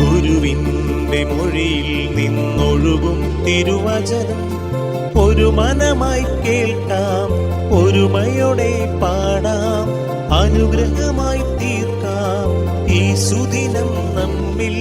ഗുരുവിന്റെ മൊഴിയിൽ നിന്നൊഴുകും തിരുവചനം. ഒരു മനമായി കേൾക്കാം ഒരുമയോടെ പാടാം അനുഗ്രഹമായി തീർക്കാം. ഈ സുദിനം നമ്മിൽ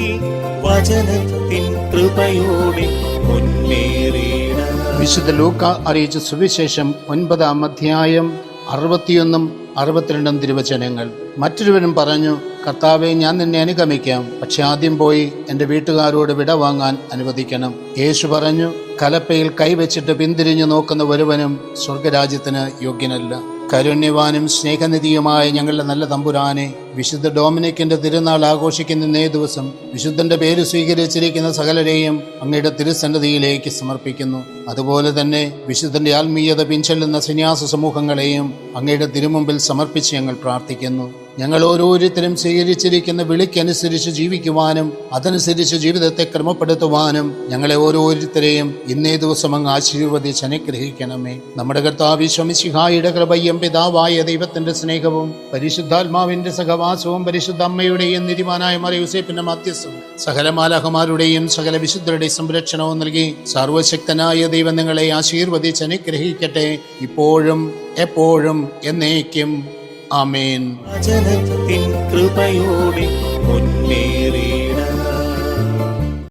വചനത്തിൻ കൃപയോടെ മുന്നേറിയിടാം വിശുദ്ധ ലൂക്ക അറിയിച്ച സുവിശേഷം ഒൻപതാം അധ്യായം അറുപത്തിയൊന്നും അറുപത്തിരണ്ടും തിരുവചനങ്ങൾ. മറ്റൊരുവനും പറഞ്ഞു കർത്താവെ ഞാൻ നിന്നെ അനുഗമിക്കാം. പക്ഷെ ആദ്യം പോയി എന്റെ വീട്ടുകാരോട് വിട വാങ്ങാൻ അനുവദിക്കണം. യേശു പറഞ്ഞു കലപ്പയിൽ കൈവച്ചിട്ട് പിന്തിരിഞ്ഞു നോക്കുന്ന ഒരുവനും സ്വർഗരാജ്യത്തിന് യോഗ്യനല്ല. കരുണ്യവാനും സ്നേഹനിധിയുമായ ഞങ്ങളുടെ നല്ല തമ്പുരാനെ വിശുദ്ധ ഡോമിനിക്കിന്റെ തിരുനാൾ ആഘോഷിക്കുന്ന ഇന്നേ ദിവസം വിശുദ്ധന്റെ പേര് സ്വീകരിച്ചിരിക്കുന്ന സകലരെയും അങ്ങയുടെ തിരുസന്നതിയിലേക്ക് സമർപ്പിക്കുന്നു. അതുപോലെ തന്നെ വിശുദ്ധന്റെ ആത്മീയത പിൻചെല്ലുന്ന സന്യാസ സമൂഹങ്ങളെയും അങ്ങയുടെ തിരുമുമ്പിൽ സമർപ്പിച്ച് ഞങ്ങൾ പ്രാർത്ഥിക്കുന്നു. ഞങ്ങൾ ഓരോരുത്തരും സ്വീകരിച്ചിരിക്കുന്ന വിളിക്കനുസരിച്ച് ജീവിക്കുവാനും അതനുസരിച്ച് ജീവിതത്തെ ക്രമപ്പെടുത്തുവാനും ഞങ്ങളെ ഓരോരുത്തരെയും ഇന്നേ ദിവസം അങ്ങ് ആശീർവദിച്ച് അനുഗ്രഹിക്കണമേ. നമ്മുടെ കർത്താവ് ശമിശിഹായുടെ കൃപയും പിതാവായ ദൈവത്തിന്റെ സ്നേഹവും പരിശുദ്ധാത്മാവിന്റെ സഹവാസവും പരിശുദ്ധ അമ്മയുടെയും നിരിമാനായ മറിയൂസേപ്പിന്റെ മധ്യസ്ഥവും സകല മാലാഹമാരുടെയും സകല വിശുദ്ധരുടെയും സംരക്ഷണവും നൽകി സർവശക്തനായ ദൈവം നിങ്ങളെ ആശീർവദിച്ച് അനുഗ്രഹിക്കട്ടെ. ഇപ്പോഴും എപ്പോഴും എന്നേക്കും. വചനത്തിൻ കൃപയോടെ മുന്നേറി